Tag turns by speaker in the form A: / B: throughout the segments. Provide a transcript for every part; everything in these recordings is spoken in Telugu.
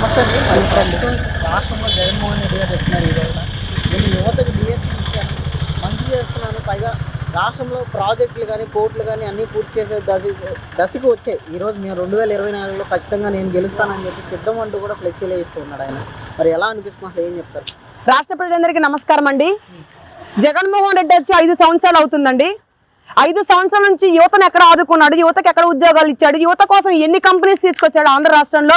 A: నమస్తే రాష్ట్రంలో జగన్మోహన్ రెడ్డి గారు చెప్తున్నారు ఈ రోజున నేను యువతకు డిఎస్సీ ఇచ్చాను. మంచి చేస్తున్నాను. పైగా రాష్ట్రంలో ప్రాజెక్టులు కానీ కోర్టులు కానీ అన్నీ పూర్తి చేసే దశ దశకు వచ్చాయి. ఈరోజు మేము రెండు వేల ఇరవై నాలుగులో ఖచ్చితంగా నేను గెలుస్తానని చెప్పి సిద్ధం అంటూ కూడా ఫ్లెక్సీలో ఇస్తూ ఉన్నాడు ఆయన. మరి ఎలా అనిపిస్తుంది? అసలు ఏం చెప్తారు?
B: రాష్ట్ర ప్రజలందరికీ నమస్కారం అండి. జగన్మోహన్ రెడ్డి వచ్చి ఐదు సంవత్సరాలు అవుతుందండి. ఐదు సంవత్సరాల నుంచి యువతను ఎక్కడ ఆదుకున్నాడు? యువతకు ఎక్కడ ఉద్యోగాలు ఇచ్చాడు? యువత కోసం ఎన్ని కంపెనీస్ తీసుకొచ్చాడు ఆంధ్ర రాష్ట్రంలో?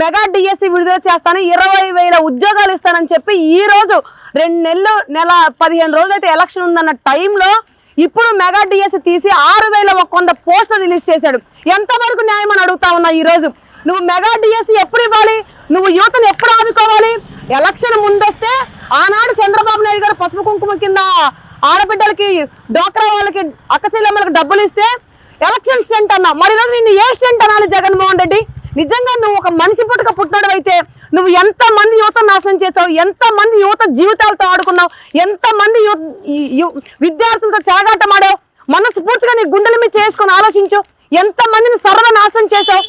B: మెగా డిఎస్సి విడుదల చేస్తాను ఇరవై వేల ఉద్యోగాలు ఇస్తానని చెప్పి ఈ రోజు రెండు నెలలు నెల పదిహేను రోజులు అయితే ఎలక్షన్ ఉందన్న టైంలో ఇప్పుడు మెగా డిఎస్సి తీసి ఆరు వేల ఒక వంద పోస్టులు రిలీజ్ చేశాడు. ఎంతవరకు న్యాయం అని అడుగుతా ఉన్నా ఈరోజు నువ్వు మెగా డిఎస్సి ఎప్పుడు ఇవ్వాలి? నువ్వు యువతను ఎప్పుడు ఆదుకోవాలి? ఎలక్షన్ ముందొస్తే ఆనాడు చంద్రబాబు నాయుడు గారు పసుపు కుంకుమ కింద ఆడబిడ్డలకి డోక్రా వాళ్ళకి అక్కచెల్లెమ్మలకు డబ్బులు ఇస్తే ఎలక్షన్ స్టెంట్ అన్నా. మరి ఈరోజు నిన్ను ఏ స్టెంట్ అనాలి జగన్మోహన్ రెడ్డి? నిజంగా నువ్వు ఒక మనిషి పుట్టుక పుట్టినడు అయితే నువ్వు ఎంత మంది యువత నాశనం చేసావు ఎంత మంది యువత జీవితాలతో ఆడుకున్నావు? ఎంత మంది ఈ- విద్యార్థులతో చెలగాటమాడావు? మనస్ఫూర్తిగా నీ గుండెల మీద చేసుకొని ఆలోచించు. ఎంత మందిని సర్వనాశనం చేసావు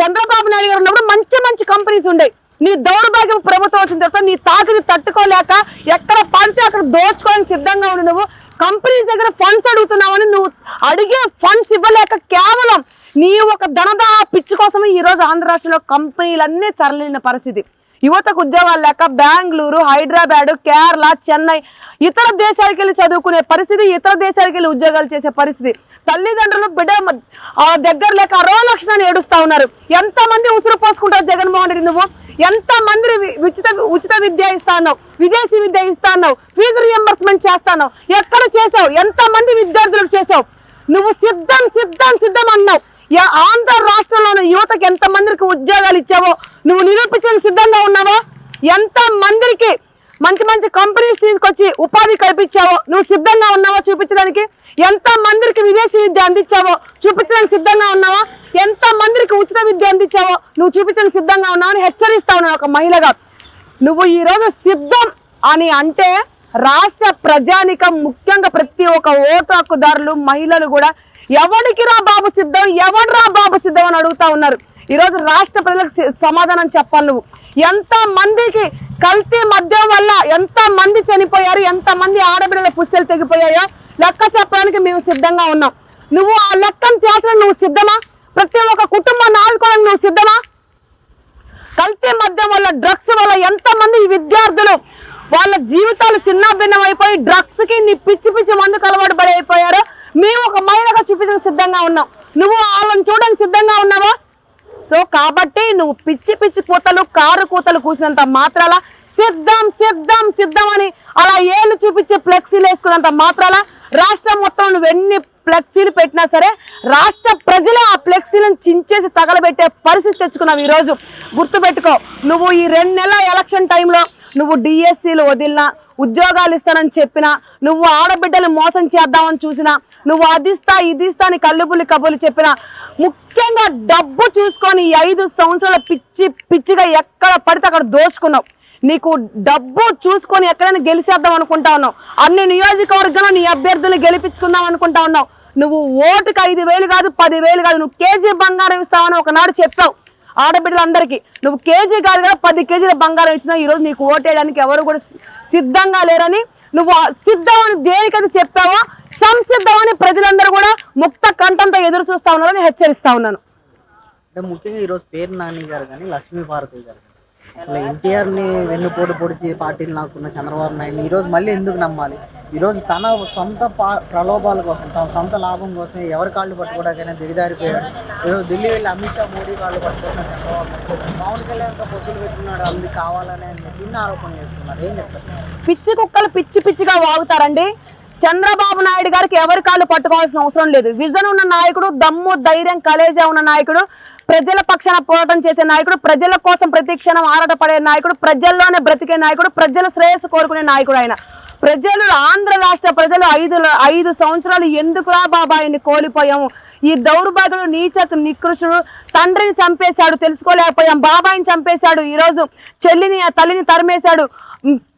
B: చంద్రబాబు నాయుడు గారు ఉన్నప్పుడు మంచి మంచి కంపెనీస్ ఉండేవి నీ దౌర్భాగ్యం ప్రభుత్వం వచ్చిన తర్వాత నీ తాకిని తట్టుకోలేక ఎక్కడ పడితే అక్కడ దోచుకోవడానికి సిద్ధంగా ఉండి నువ్వు కంపెనీస్ దగ్గర ఫండ్స్ అడుగుతున్నావని నువ్వు అడిగే ఫండ్స్ ఇవ్వలేక కేవలం నీ ఒక ధనదా పిచ్చి కోసమే ఈ రోజు ఆంధ్ర రాష్ట్రంలో కంపెనీలన్నీ తరలిన పరిస్థితి. యువతకు ఉద్యోగాలు లేక బెంగళూరు హైదరాబాదు కేరళ చెన్నై ఇతర దేశాలకు వెళ్ళి చదువుకునే పరిస్థితి ఇతర దేశాలకు వెళ్ళి ఉద్యోగాలు చేసే పరిస్థితి. తల్లిదండ్రులు బిడ్డ ఆ దగ్గర లేక అరవ లక్షణాన్ని ఏడుస్తా ఉన్నారు. ఎంతమంది ఉసురు పోసుకుంటారు జగన్మోహన్ రెడ్డి నువ్వు? ఎంత మంది ఉచిత ఉచిత విద్య ఇస్తాను విదేశీ విద్య ఇస్తాను ఫీజు రియంబర్స్మెంట్ చేస్తాను ఎక్కడ చేసావు ఎంత మంది విద్యార్థులకు చేసావు? నువ్వు సిద్ధం సిద్ధం సిద్ధం అన్నావు. ఆంధ్ర రాష్ట్రంలోని యువతకి ఎంత మందికి ఉద్యోగాలు ఇచ్చావో నువ్వు నిరూపించడానికి సిద్ధంగా ఉన్నావా? ఎంత మందికి మంచి మంచి కంపెనీస్ తీసుకొచ్చి ఉపాధి కల్పించావో నువ్వు సిద్ధంగా ఉన్నావా చూపించడానికి? ఎంత మందికి విదేశీ విద్య అందించావో చూపించడానికి సిద్ధంగా ఉన్నావా? ఎంత ఉచిత విద్య అందించావో? నువ్వు చూపించడానికి సిద్ధంగా ఉన్నావని హెచ్చరిస్తా ఉన్నాను ఒక మహిళగా. నువ్వు ఈ రోజు సిద్ధం అని అంటే రాష్ట్ర ప్రజానికం ముఖ్యంగా ప్రతి ఒక్క ఓటు హక్కుదారులు మహిళలు కూడా ఎవరికి రా బాబు సిద్ధం? ఎవడు రా బాబు సిద్ధం అని అడుగుతా ఉన్నారు. ఈ రోజు రాష్ట్ర ప్రజలకు సమాధానం చెప్పాలి నువ్వు. ఎంత మందికి కల్తీ మద్యం వల్ల ఎంత మంది చనిపోయారు? ఎంత మంది ఆడబిడ్డల పుస్తలు తెగిపోయాయో లెక్క చెప్పడానికి మేము సిద్ధంగా ఉన్నాం. నువ్వు ఆ లెక్కను తేల్చడం నువ్వు సిద్ధమా? ప్రతి ఒక్క కుటుంబాన్ని ఆదుకోవడానికి నువ్వు సిద్ధమా? కల్తీ మద్యం వల్ల డ్రగ్స్ వల్ల ఎంతమంది విద్యార్థులు వాళ్ళ జీవితాలు చిన్నభిన్నం అయిపోయి డ్రగ్స్కి నీ పిచ్చి పిచ్చి మందుకు అలవాటు పడి అయిపోయారు. మేము ఒక మహిళగా చూపించడానికి సిద్ధంగా ఉన్నాం. నువ్వు వాళ్ళని చూడడానికి సిద్ధంగా ఉన్నావా? సో కాబట్టి నువ్వు పిచ్చి పిచ్చి కూతలు కారు కూతలు కూసినంత మాత్రాల సిద్ధం సిద్ధం సిద్ధం అని అలా ఏళ్ళు చూపించే ఫ్లెక్సీలు వేసుకున్నంత మాత్రాల రాష్ట్రం మొత్తం నువ్వు ఎన్ని ఫ్లెక్సీలు పెట్టినా సరే రాష్ట్ర ప్రజలే ఆ ఫ్లెక్సీలను చించేసి తగలబెట్టే పరిస్థితి తెచ్చుకున్నావు ఈరోజు. గుర్తుపెట్టుకో నువ్వు ఈ రెండు నెలల ఎలక్షన్ టైంలో నువ్వు డిఎస్సీలు వదిలినా ఉద్యోగాలు ఇస్తానని చెప్పినా నువ్వు ఆడబిడ్డలు మోసం చేద్దామని చూసినా నువ్వు అదిస్తా ఇదిస్తా అని కళ్ళుబుల్లి కబుర్లు చెప్పినా ముఖ్యంగా డబ్బు చూసుకొని ఐదు సంవత్సరాల పిచ్చి పిచ్చిగా ఎక్కడ పడితే అక్కడ దోచుకున్నావు. నీకు డబ్బు చూసుకొని ఎక్కడైనా గెలిచేద్దాం అనుకుంటా ఉన్నావు. అన్ని నియోజకవర్గంలో నీ అభ్యర్థులు గెలిపించుకుందాం అనుకుంటా ఉన్నావు. నువ్వు ఓటుకి ఐదు వేలు కాదు పదివేలు కాదు నువ్వు కేజీ బంగారం ఇస్తావని ఒకనాడు చెప్పావు ఆడబిడ్డలందరికీ. నువ్వు కేజీ కాదు కదా పది కేజీల బంగారం ఇచ్చినా ఈరోజు నీకు ఓటేయడానికి ఎవరు కూడా సిద్ధంగా లేరని నువ్వు సిద్ధమని సిద్ధం అని దేనికైతే చెప్పావో సంసిద్ధమని ప్రజలందరూ కూడా ముక్త కంఠంతో ఎదురు చూస్తా ఉన్నారని హెచ్చరిస్తా ఉన్నాను.
A: ముఖ్యంగా ఈరోజు పేరు నాని గారు కానీ లక్ష్మీ భారతి గారు అసలు ఎన్టీఆర్ని వెన్నుపోటు పొడిచి పార్టీలు నాకున్న చంద్రబాబు నాయుడు ఈ రోజు మళ్ళీ ఎందుకు నమ్మాలి? ఈ రోజు తన సొంత పా- ప్రలోభాల కోసం తన సొంత లాభం కోసం ఎవరి కాళ్ళు పట్టుకోవడానికైనా దిగజారిపోయాడు. ఈరోజు ఢిల్లీ వెళ్ళి అమిత్ షా మోడీ కాళ్ళు పట్టుకుంటున్న చంద్రబాబు నాయుడు. పవన్ కళ్యాణ్ పొత్తులు పెట్టుకున్నాడు అందుకు కావాలనే అని ఆరోపణ చేస్తున్నారు. ఏం చెప్తారు?
B: పిచ్చి కుక్కలు పిచ్చి పిచ్చిగా వాగుతారండి. చంద్రబాబు నాయుడు గారికి ఎవరి కాళ్ళు పట్టుకోవాల్సిన అవసరం లేదు. విజన్ ఉన్న నాయకుడు దమ్ము ధైర్యం కలేజా ఉన్న నాయకుడు ప్రజల పక్షాన పోరాటం చేసే నాయకుడు ప్రజల కోసం ప్రతి క్షణం ఆరాటపడే నాయకుడు ప్రజల్లోనే బ్రతికే నాయకుడు ప్రజల శ్రేయస్సు కోరుకునే నాయకుడు ఆయన. ప్రజలు ఆంధ్ర రాష్ట్ర ప్రజలు ఐదు ఐదు సంవత్సరాలు ఎందుకురా బాబాయిని కోల్పోయాము? ఈ దౌర్భాగ్యుడు నీచతు నికృష్ణుడు తండ్రిని చంపేశాడు తెలుసుకోలేకపోయాం. బాబాయిని చంపేశాడు ఈరోజు. చెల్లిని ఆ తల్లిని తరిమేశాడు.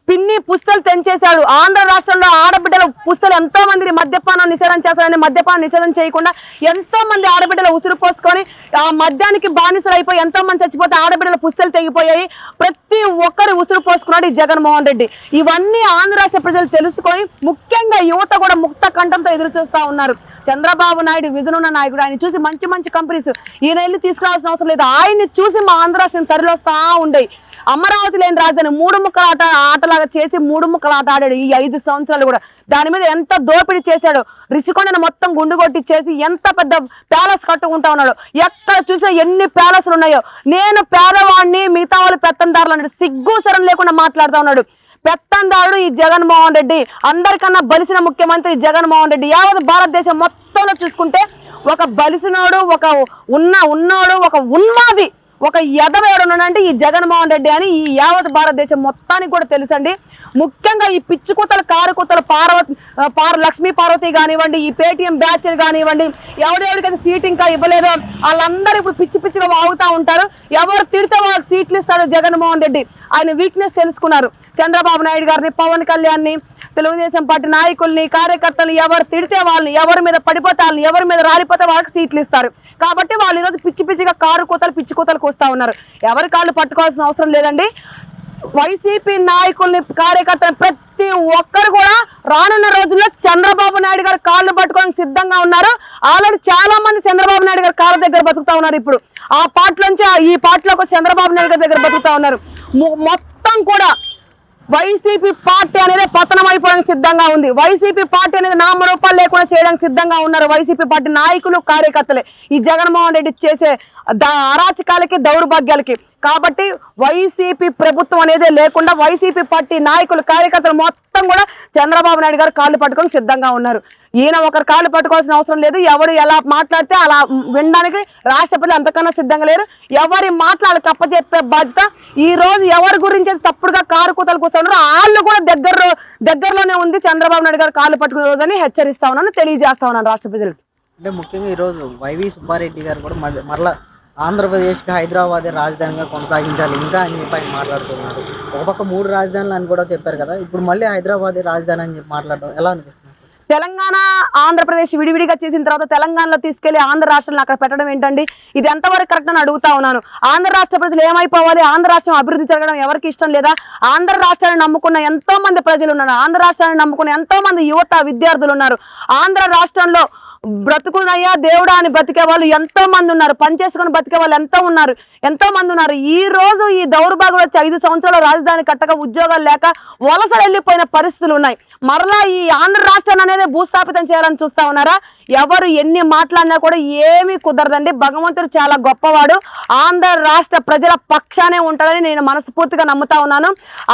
B: పిన్ని పుస్తలు తెంచేశాడు. ఆంధ్ర రాష్ట్రంలో ఆడబిడ్డల పుస్తలు ఎంతో మందిని మద్యపానం నిషేధం చేస్తారని మద్యపానం నిషేధం చేయకుండా ఎంతో మంది ఆడబిడ్డలు ఉసురు పోసుకొని ఆ మద్యానికి బానిసలు అయిపోయి ఎంతో మంది చచ్చిపోతే ఆడబిడ్డల పుస్తలు తెగిపోయాయి. ప్రతి ఒక్కరు ఉసురు పోసుకున్నాడు ఈ జగన్మోహన్ రెడ్డి. ఇవన్నీ ఆంధ్ర రాష్ట్ర ప్రజలు తెలుసుకొని ముఖ్యంగా యువత కూడా ముక్త కంఠంతో ఎదురు చూస్తూ ఉన్నారు. చంద్రబాబు నాయుడు విజనున్న నాయకుడు. ఆయన చూసి మంచి మంచి కంపెనీస్ ఈయన వెళ్ళి తీసుకురావాల్సిన అవసరం లేదు. ఆయన్ని చూసి మా ఆంధ్ర రాష్ట్రం తరలివస్తా ఉండేవి అమరావతి లేని రాజధాని మూడు ముక్కల ఆట ఆటలాగా చేసి మూడు ముక్కల ఆట ఆడాడు ఈ ఐదు సంవత్సరాలు కూడా. దాని మీద ఎంత దోపిడీ చేశాడు? రిషికొండను మొత్తం గుండు కొట్టించేసి ఎంత పెద్ద ప్యాలెస్ కట్టుకుంటా ఉన్నాడు? ఎక్కడ చూసినా ఎన్ని ప్యాలెస్లు ఉన్నాయో? నేను పేదవాడిని మిగతా వాళ్ళు పెత్తందారులు అన్నాడు సిగ్గు సరం లేకుండా మాట్లాడుతూ ఉన్నాడు. పెత్తందారుడు ఈ జగన్మోహన్ రెడ్డి. అందరికన్నా బలిసిన ముఖ్యమంత్రి జగన్మోహన్ రెడ్డి. యావత్ భారతదేశం మొత్తంలో చూసుకుంటే ఒక బలిసినోడు ఒక ఉన్న ఉన్నోడు ఒక ఉన్మాది. ఒక ఎదవేడు ఉన్నాడంటే ఈ జగన్మోహన్ రెడ్డి అని ఈ యావత్ భారతదేశం మొత్తానికి కూడా తెలుసండి. ముఖ్యంగా ఈ పిచ్చి కుత్తలు పార్వతి పార్ లక్ష్మీ పార్వతి కానివ్వండి ఈ పేటిఎం బ్యాచ్లు కానివ్వండి ఎవరెవరికైతే సీట్ ఇంకా ఇవ్వలేదో వాళ్ళందరూ ఇప్పుడు పిచ్చి పిచ్చిగా వాగుతూ ఉంటారు. ఎవరు తిడితే వాళ్ళు సీట్లు ఇస్తారు జగన్మోహన్ రెడ్డి. ఆయన వీక్నెస్ తెలుసుకున్నారు. చంద్రబాబు నాయుడు గారిని పవన్ కళ్యాణ్ని తెలుగుదేశం పార్టీ నాయకుల్ని కార్యకర్తలు ఎవరు తిడితే వాళ్ళని ఎవరి మీద పడిపోతే వాళ్ళని ఎవరి మీద రాలిపోతే వాళ్ళకి సీట్లు ఇస్తారు. కాబట్టి వాళ్ళు ఈరోజు పిచ్చి పిచ్చిగా కారు కూతలు పిచ్చి కూతలకు వస్తూ ఉన్నారు. ఎవరి కాళ్ళు పట్టుకోవాల్సిన అవసరం లేదండి. వైసీపీ నాయకుల్ని కార్యకర్తలు ప్రతి ఒక్కరు కూడా రానున్న రోజుల్లో చంద్రబాబు నాయుడు గారు కాళ్ళు పట్టుకోవడానికి సిద్ధంగా ఉన్నారు. ఆల్రెడీ చాలా మంది చంద్రబాబు నాయుడు గారు కాళ్ళ దగ్గర బతుకుతా ఉన్నారు ఇప్పుడు. ఆ పార్టీలోంచి ఈ పార్టీలోకి చంద్రబాబు నాయుడు గారి దగ్గర బతుకుతా ఉన్నారు. మొత్తం కూడా వైసీపీ పార్టీ అనేది పతనం అయిపోవడానికి సిద్ధంగా ఉంది. వైసీపీ పార్టీ అనేది నామరూపాలు లేకుండా చేయడానికి సిద్ధంగా ఉన్నారు. వైసీపీ పార్టీ నాయకులు కార్యకర్తలే. ఈ జగన్మోహన్ రెడ్డి చేసే అరాచకాలకి దౌర్భాగ్యాలకి కాబట్టి వైసీపీ ప్రభుత్వం అనేది లేకుండా వైసీపీ పార్టీ నాయకులు కార్యకర్తలు మొత్తం కూడా చంద్రబాబు నాయుడు గారు కాళ్ళు పట్టుకొని సిద్ధంగా ఉన్నారు. ఈయన ఒకరు కాళ్ళు పట్టుకోవాల్సిన అవసరం లేదు. ఎవరు ఎలా మాట్లాడితే అలా వినడానికి రాష్ట్రపతి అంతకన్నా సిద్ధంగా లేరు. ఎవరి మాట్లాడి తప్పచెప్పే బాధ్యత ఈ రోజు ఎవరి గురించి తప్పుడుగా కారు కూతలు కూస్తున్నారు వాళ్ళు కూడా దగ్గర దగ్గరలోనే ఉంది చంద్రబాబు నాయుడు గారు కాళ్ళు పట్టుకునే రోజు అని హెచ్చరిస్తా ఉన్నాను తెలియజేస్తా ఉన్నాను రాష్ట్ర ప్రజలకు.
A: అంటే ముఖ్యంగా ఈరోజు వైవి సుబ్బారెడ్డి గారు కూడా మరలా ఆంధ్రప్రదేశ్కి హైదరాబాద్ రాజధానిగా కొనసాగించాలి ఇంకా అని చెప్పి ఆయన మాట్లాడుతున్నారు. ఒక పక్క మూడు రాజధానులు అని కూడా చెప్పారు కదా ఇప్పుడు మళ్ళీ హైదరాబాద్ రాజధాని అని చెప్పి మాట్లాడడం ఎలా అనిపిస్తుంది?
B: తెలంగాణ ఆంధ్రప్రదేశ్ విడివిడిగా చేసిన తర్వాత తెలంగాణలో తీసుకెళ్ళి ఆంధ్ర రాష్ట్రంలో అక్కడ పెట్టడం ఏంటండి? ఇది ఎంతవరకు కరెక్ట్ అని అడుగుతా ఉన్నాను. ఆంధ్ర రాష్ట్ర ప్రజలు ఏమైపోవాలి? ఆంధ్ర రాష్ట్రం అభివృద్ధి జరగడం ఎవరికి ఇష్టం లేదా? ఆంధ్ర రాష్ట్రాన్ని నమ్ముకున్న ఎంతో మంది ప్రజలు ఉన్నారు. ఆంధ్ర రాష్ట్రాన్ని నమ్ముకున్న ఎంతో మంది యువత విద్యార్థులు ఉన్నారు. ఆంధ్ర రాష్ట్రంలో బ్రతుకునయ్యా దేవుడా అని బతికే వాళ్ళు ఎంతో మంది ఉన్నారు పనిచేసుకుని బతికే వాళ్ళు ఎంతో ఉన్నారు. ఎంతో మంది ఉన్నారు. ఈ రోజు ఈ దౌర్భాగ్యం వచ్చి ఐదు సంవత్సరాలు రాజధాని కట్టక ఉద్యోగాలు లేక వలసలు వెళ్ళిపోయిన పరిస్థితులు ఉన్నాయి. మరలా ఈ ఆంధ్ర రాష్ట్రాన్ని అనేది భూస్థాపితం చేయాలని చూస్తా ఉన్నారా? ఎవరు ఎన్ని మాట్లాడినా కూడా ఏమీ కుదరదండి. భగవంతుడు చాలా గొప్పవాడు. ఆంధ్ర రాష్ట్ర ప్రజల పక్షానే ఉంటాడని నేను మనస్ఫూర్తిగా నమ్ముతా ఉన్నాను.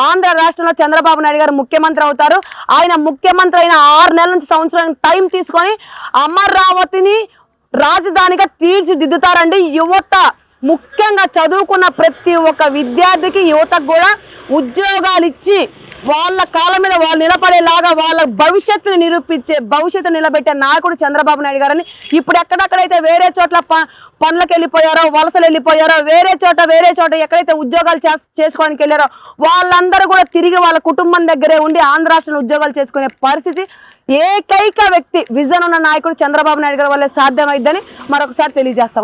B: ఆంధ్ర రాష్ట్రంలో చంద్రబాబు నాయుడు గారు ముఖ్యమంత్రి అవుతారు. ఆయన ముఖ్యమంత్రి అయిన ఆరు నెలల నుంచి సంవత్సరం టైం తీసుకొని అమరావతిని రాజధానిగా తీర్చిదిద్దుతారండి. యువత ముఖ్యంగా చదువుకున్న ప్రతి ఒక్క విద్యార్థికి యువతకు కూడా ఉద్యోగాలు ఇచ్చి వాళ్ళ కాళ్ళ మీద వాళ్ళు నిలబడేలాగా వాళ్ళ భవిష్యత్తుని నిరూపించే భవిష్యత్తు నిలబెట్టే నాయకుడు చంద్రబాబు నాయుడు గారని ఇప్పుడు ఎక్కడెక్కడైతే వేరే చోట్ల ప- పనులకు వెళ్ళిపోయారో వలసలు వెళ్ళిపోయారో వేరే చోట వేరే చోట ఎక్కడైతే ఉద్యోగాలు చేసుకోవడానికి వెళ్ళారో వాళ్ళందరూ కూడా తిరిగి వాళ్ళ కుటుంబం దగ్గరే ఉండి ఆంధ్ర రాష్ట్రంలో ఉద్యోగాలు చేసుకునే పరిస్థితి ఏకైక వ్యక్తి విజన్ ఉన్న నాయకుడు చంద్రబాబు నాయుడు గారి వల్లే సాధ్యమైద్దని మరొకసారి తెలియజేస్తా